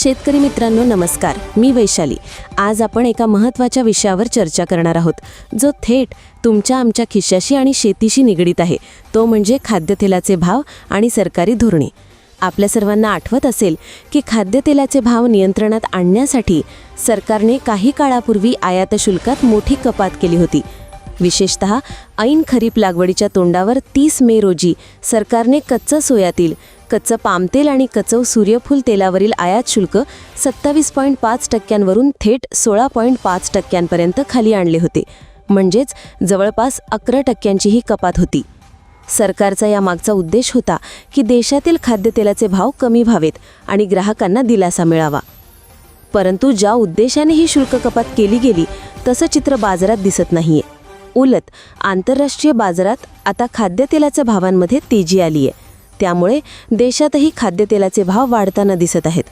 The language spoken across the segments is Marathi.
शेतकरी मित्रांनो नमस्कार. मी वैशाली. आज आपण एका महत्त्वाच्या विषयावर चर्चा करणार आहोत जो थेट तुमच्या आमच्या खिशाशी आणि शेतीशी निगडीत आहे. तो म्हणजे खाद्यतेलाचे भाव आणि सरकारी धोरणे. आपल्या सर्वांना आठवत असेल की खाद्यतेलाचे भाव नियंत्रणात आणण्यासाठी सरकारने काही काळापूर्वी आयात शुल्कात मोठी कपात केली होती. विशेषत ऐन खरीप लागवडीच्या तोंडावर तीस मे रोजी सरकारने कच्चं सोयातील कच्चं पामतेल आणि कचव सूर्यफूल तेलावरील आयात शुल्क सत्तावीस पॉईंट पाच टक्क्यांवरून थेट सोळा पॉईंट पाच टक्क्यांपर्यंत खाली आणले होते. म्हणजेच जवळपास अकरा टक्क्यांची ही कपात होती. सरकारचा यामागचा उद्देश होता की देशातील खाद्यतेलाचे भाव कमी व्हावेत आणि ग्राहकांना दिलासा मिळावा. परंतु ज्या उद्देशाने ही शुल्क कपात केली गेली तसं चित्र बाजारात दिसत नाहीये. उलट आंतरराष्ट्रीय बाजारात आता खाद्यतेलाच्या भावांमध्ये तेजी आली आहे. त्यामुळे देशातही खाद्यतेलाचे भाव वाढताना दिसत आहेत.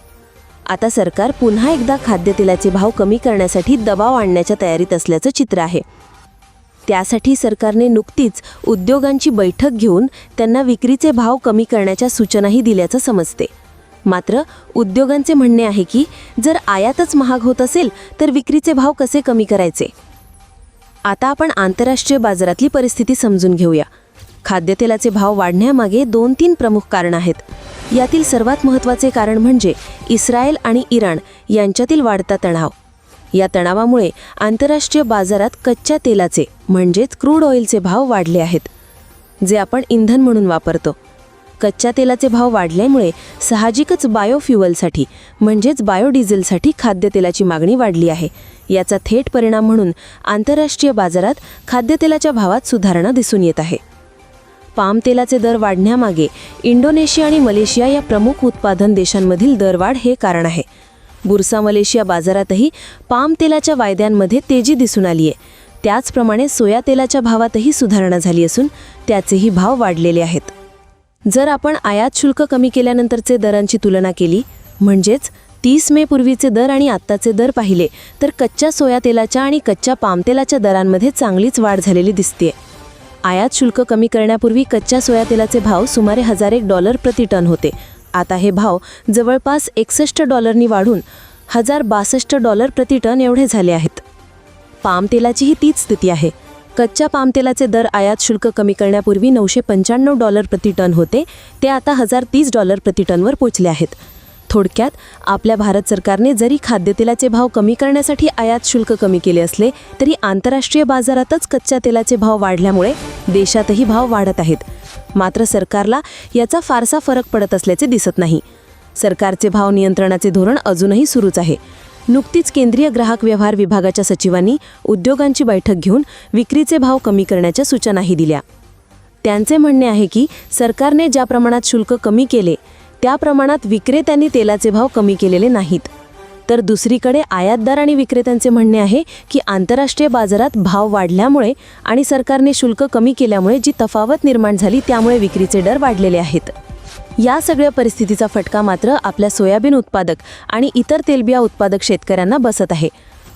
आता सरकार पुन्हा एकदा खाद्यतेलाचे भाव कमी करण्यासाठी दबाव आणण्याच्या तयारीत असल्याचं चित्र आहे. त्यासाठी सरकारने नुकतीच उद्योगांची बैठक घेऊन त्यांना विक्रीचे भाव कमी करण्याच्या सूचनाही दिल्याचं समजते. मात्र उद्योगांचे म्हणणे आहे की जर आयातच महाग होत असेल तर विक्रीचे भाव कसे कमी करायचे? आता आपण आंतरराष्ट्रीय बाजारातली परिस्थिती समजून घेऊया. खाद्यतेलाचे भाव वाढण्यामागे दोन तीन प्रमुख कारण आहेत. यातील सर्वात महत्त्वाचे कारण म्हणजे इस्रायल आणि इराण यांच्यातील वाढता तणाव. या तणावामुळे आंतरराष्ट्रीय बाजारात कच्च्या तेलाचे म्हणजेच क्रूड ऑइलचे भाव वाढले आहेत जे आपण इंधन म्हणून वापरतो. कच्च्या तेलाचे भाव वाढल्यामुळे साहजिकच बायोफ्युअलसाठी म्हणजेच बायोडिझेलसाठी खाद्यतेलाची मागणी वाढली आहे. याचा थेट परिणाम म्हणून आंतरराष्ट्रीय बाजारात खाद्यतेलाच्या भावात सुधारणा दिसून येत आहे. पाम तेलाचे दर वाढण्यामागे इंडोनेशिया आणि मलेशिया या प्रमुख उत्पादन देशांमधील दरवाढ हे कारण आहे. बुरसा मलेशिया बाजारातही पाम तेलाच्या वायद्यांमध्ये तेजी दिसून आली आहे. त्याचप्रमाणे सोया तेलाच्या भावातही सुधारणा झाली असून त्याचेही भाव वाढलेले आहेत. जर आपण आयात शुल्क कमी केल्यानंतरचे दरांची तुलना केली म्हणजेच तीस मे पूर्वीचे दर आणि आत्ताचे दर पाहिले तर कच्च्या सोया तेलाच्या आणि कच्च्या पामतेलाच्या दरांमध्ये चांगलीच वाढ झालेली दिसते आयात शुल्क कमी करण्यापूर्वी कच्च्या सोया तेलाचे भाव सुमारे हजार एक डॉलर प्रति टन होते. आता हे भाव जवळपास एकसष्ट डॉलरनी वाढून हजार बासष्ट डॉलर प्रति टन एवढे झाले आहेत. पाम तेलाचीही तीच स्थिती आहे. कच्च्या पामतेलाचे दर आयात शुल्क कमी करण्यापूर्वी नऊशे पंच्याण्णव डॉलर प्रति टन होते. ते आता हजार तीस डॉलर प्रति टनवर पोचले आहेत. थोडक्यात आपल्या भारत सरकारने जरी खाद्यतेलाचे भाव कमी करण्यासाठी आयात शुल्क कमी केले असले तरी आंतरराष्ट्रीय बाजारातच कच्च्या तेलाचे भाव वाढल्यामुळे देशातही भाव वाढत आहेत. मात्र सरकारला याचा फारसा फरक पडत असल्याचे दिसत नाही. सरकारचे भाव नियंत्रणाचे धोरण अजूनही सुरूच आहे. नुकतीच केंद्रीय ग्राहक व्यवहार विभागाच्या सचिवांनी उद्योगांची बैठक घेऊन विक्रीचे भाव कमी करण्याच्या सूचनाही दिल्या. त्यांचे म्हणणे आहे की सरकारने ज्या प्रमाणात शुल्क कमी केले त्या प्रमाणात विक्रेत्यांनी तेलाचे भाव कमी केलेले नाहीत. तर दुसरीकडे आयातदार आणि विक्रेत्यांचे म्हणणे आहे की आंतरराष्ट्रीय बाजारात भाव वाढल्यामुळे आणि सरकारने शुल्क कमी केल्यामुळे जी तफावत निर्माण झाली त्यामुळे विक्रीचे दर वाढलेले आहेत. या सगळ्या परिस्थितीचा फटका मात्र आपल्या सोयाबीन उत्पादक आणि इतर तेलबिया उत्पादक शेतकऱ्यांना बसत आहे.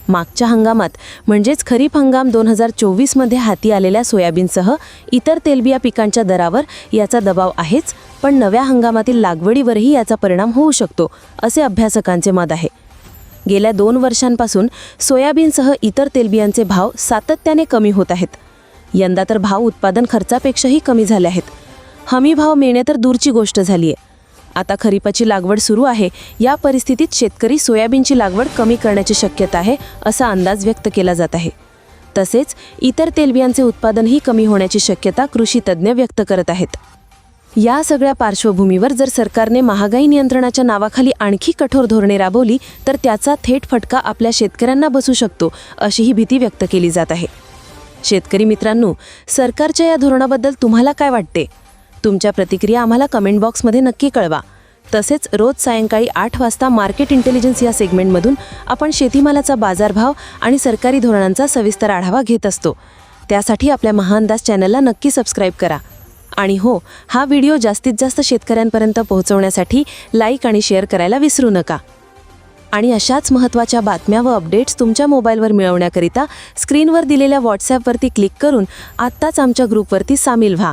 मागच्या हंगामात म्हणजेच खरीप हंगाम दोन हजार चोवीसमध्ये हाती आलेल्या सोयाबीनसह इतर तेलबिया पिकांच्या दरावर याचा दबाव आहेच पण नव्या हंगामातील लागवडीवरही याचा परिणाम होऊ शकतो असे अभ्यासकांचे मत आहे. गेल्या दोन वर्षांपासून सोयाबीनसह इतर तेलबियांचे भाव सातत्याने कमी होत आहेत. यंदा तर भाव उत्पादन खर्चापेक्षाही कमी झाले आहेत. हमी भाव मिळणे तर दूरची गोष्ट झाली आहे आता खरीपाची लागवड सुरू आहे. या परिस्थितीत शेतकरी सोयाबीनची लागवड कमी करण्याची शक्यता आहे असा अंदाज व्यक्त केला जात आहे. तसेच इतर तेलबियांचे उत्पादनही कमी होण्याची शक्यता कृषी तज्ज्ञ व्यक्त करत आहेत. या सगळ्या पार्श्वभूमीवर जर सरकारने महागाई नियंत्रणाच्या नावाखाली आणखी कठोर धोरणे राबवली तर त्याचा थेट फटका आपल्या शेतकऱ्यांना बसू शकतो अशीही भीती व्यक्त केली जात आहे. शेतकरी मित्रांनो सरकारच्या या धोरणाबद्दल तुम्हाला काय वाटते? तुमच्या प्रतिक्रिया आम्हाला कमेंट बॉक्समध्ये नक्की कळवा. तसेच रोज सायंकाळी आठ वाजता मार्केट इंटेलिजन्स या सेगमेंटमधून आपण शेतीमालाचा बाजारभाव आणि सरकारी धोरणांचा सविस्तर आढावा घेत असतो. त्यासाठी आपल्या महानदास चॅनलला नक्की सबस्क्राईब करा. आणि हो हा व्हिडिओ जास्तीत जास्त शेतकऱ्यांपर्यंत पोहोचवण्यासाठी लाईक आणि शेअर करायला विसरू नका. आणि अशाच महत्त्वाच्या बातम्या व अपडेट्स तुमच्या मोबाईलवर मिळवण्याकरिता स्क्रीनवर दिलेल्या व्हॉट्सॲपवरती क्लिक करून आत्ताच आमच्या ग्रुपवरती सामील व्हा.